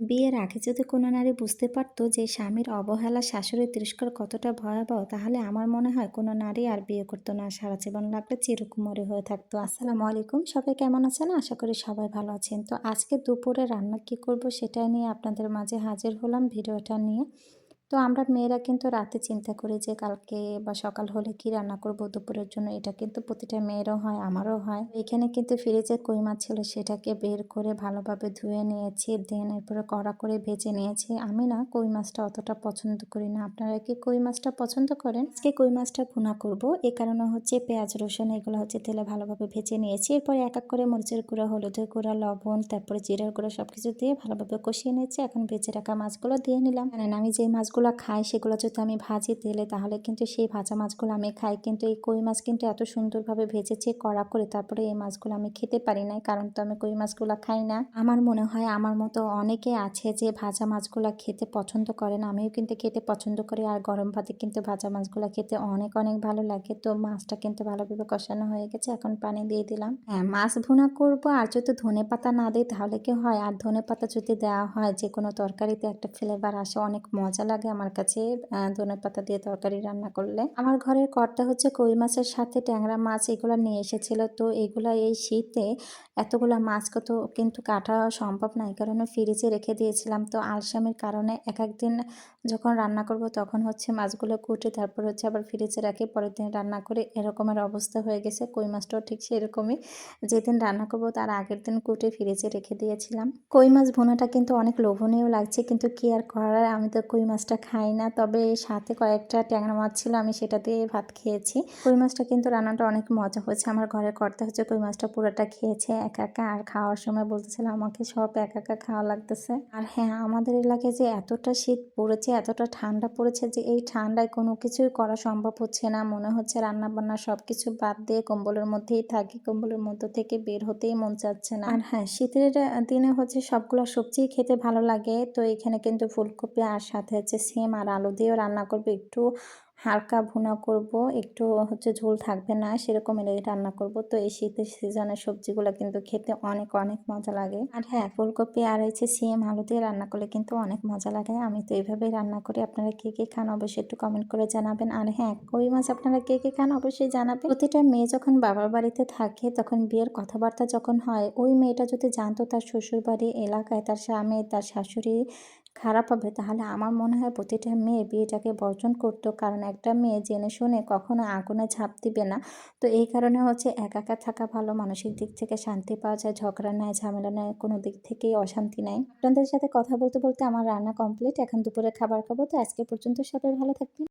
বিয়ের আগে যদি কোনো নারী বুঝতে পারত যে স্বামীর অবহেলা শাশুড়ির তিরস্কার কতটা ভয়াবহ, তাহলে আমার মনে হয় কোনো নারী আর বিয়ে করতো না। সারা জীবন লাগলে চিরকুমারী হয়ে থাকতো। আসসালামু আলাইকুম। সবাই কেমন আছেন? আশা করি সবাই ভালো আছেন। তো আজকে দুপুরে রান্না কি করব সেটা নিয়ে আপনাদের মাঝে হাজির হলাম ভিডিওটা নিয়ে। তো আমরা মেয়েরা কিন্তু রাতে চিন্তা করি যে, কালকে বা সকাল হলে কি রান্না করব? দুপুরের জন্য এটা কিন্তু প্রতিটা মেয়েরও হয়, আমারও হয়। এখানে কিন্তু ফ্রিজে কই মাছ ছিল সেটাকে বের করে ভালোভাবে ধুয়ে নিয়েছি, দেন এরপরে কড়া করে ভেজে নিয়েছি। আমি না কই মাছটা অতটা পছন্দ করি না। আপনারা কি কই মাছটা পছন্দ করেন? আজকে কই মাছটা ভুনা করব। এ কারণে হচ্ছে পেঁয়াজ, রসুন এগুলো হচ্ছে তেলে ভালোভাবে ভেজে নিয়েছি। এরপরে এক এক করে মরিচের গুঁড়া, হলুদের গুঁড়া, লবণ, তারপরে জিরার গুঁড়া সব কিছু দিয়ে ভালোভাবে কষিয়ে নিয়েছি। এখন ভেজে রাখা মাছগুলো দিয়ে নিলাম। জানেন, আমি যে মাছগুলো মাছগুলো খাই, সেগুলো যদি আমি ভাজি তেলে, তাহলে কিন্তু সেই ভাজা মাছগুলো আমি খাই। কিন্তু এই কই মাছ কিন্তু এত সুন্দরভাবে ভেজেছে, কড়া করে, তারপরে এই মাছগুলো আমি খেতে পারি না কারণ তো আমি কই মাছগুলো খাই না। আমার মনে হয়, আমার মতো অনেকে আছে যে ভাজা মাছগুলো খেতে পছন্দ করে না, আমিও কিন্তু খেতে পছন্দ করি, আর গরম ভাতে কিন্তু ভাজা মাছগুলো খেতে অনেক অনেক ভালো লাগে। তো মাছটা কিন্তু ভালোভাবে কষানো হয়ে গেছে, এখন পানি দিয়ে দিলাম। হ্যাঁ মাছ ভুনা করব, আর যদি ধনে পাতা না দিই, তাহলে কি হয়? আর ধনে পাতা যদি দেওয়া হয় যে কোনো তরকারিতে একটা ফ্লেভার আসে, অনেক মজা লাগে আমার কাছে ধনে পাতা দিয়ে তরকারি রান্না করলে। আমার ঘরের কর্তা হচ্ছে কই মাছের সাথে ট্যাংরা মাছ, এগুলো নিয়ে এসেছিল। তো এগুলো এই শীতে এতগুলো মাছ কত কিন্তু কাটা সম্ভব নয় কারণে ফ্রিজে রেখে দিয়েছিলাম। তো আলসামের কারণে এক একদিন যখন রান্না করব তখন হচ্ছে মাছগুলো কুটে তারপর হচ্ছে আবার ফ্রিজে রাখি। পরের দিন রান্না করে, এরকমের অবস্থা হয়ে গেছে। কই মাছটাও ঠিক সেরকমই। যেদিন রান্না করব তার আগের দিন কুটে ফ্রিজে রেখে দিয়েছিলাম। কই মাছ ভুনাটা কিন্তু অনেক লোভনীয় লাগছে, কিন্তু কি আর করার আমি তো কই মাছটা খাই না, তবে সাথে কয়েকটা ট্যাংরা মাছ ছিল, আমি সেটা দিয়ে ভাত খেয়েছি। কই মাছটা কিন্তু রান্নাটা অনেক মজা হয়েছে। আমার ঘরের কর্তা হচ্ছে কই মাছটা পুরোটা খেয়েছে একা একা, আর খাওয়ার সময় বলতেছিল আমাকে সব একা একা খাওয়া লাগতেছে। আর হ্যাঁ আমাদের এলাকায় যে এতটা শীত পড়েছে, এতটা ঠান্ডা পড়েছে যে এই ঠান্ডায় কোনো কিছুই করা সম্ভব হচ্ছে না। মনে হচ্ছে রান্না বান্না সব কিছু বাদ দিয়ে কম্বলের মধ্যেই থাকি, কম্বলের মধ্য থেকে বের হতেই মন চাচ্ছে না। আর হ্যাঁ শীতের দিনে হচ্ছে সবগুলো সবজি খেতে ভালো লাগে। তো এখানে কিন্তু ফুলকপি আর সাথে হচ্ছে সিম আর আলু দিয়েও রান্না করব, একটু হালকা ভুনা করব, একটু হচ্ছে ঝোল থাকবে না, সেরকম এলে রান্না করব। তো এই শীতের সিজনের সবজিগুলো কিন্তু খেতে অনেক অনেক মজা লাগে। আর হ্যাঁ ফুলকপি আর হচ্ছে সিম আলু দিয়ে রান্না করলে কিন্তু অনেক মজা লাগে। আমি তো এইভাবেই রান্না করি, আপনারা কে কে খান অবশ্যই একটু কমেন্ট করে জানাবেন। আর হ্যাঁ কই মাছ আপনারা কে কে খান অবশ্যই জানাবেন। প্রতিটা মেয়ে যখন বাবার বাড়িতে থাকে, তখন বিয়ের কথাবার্তা যখন হয়, ওই মেয়েটা যদি জানতো তার শ্বশুর বাড়ি এলাকায়, তার স্বামী, তার শাশুড়ি খারাপ হবে, তাহলে আমার মনে হয় প্রতিটা মেয়ে বিয়েটাকে বর্জন করতো। কারণ একটা মেয়ে জেনে শুনে কখনো আগুনে ঝাঁপ দিবে না। তো এই কারণে হচ্ছে একা একা থাকা ভালো, মানসিক দিক থেকে শান্তি পাওয়া যায়। ঝগড়া নেয় ঝামেলা নেয় কোনো দিক থেকেই অশান্তি নেয় আপনাদের সাথে কথা বলতে বলতে আমার রান্না কমপ্লিট এখন দুপুরে খাবার খাব। তো আজকে পর্যন্ত সবাই ভালো থাকবেন।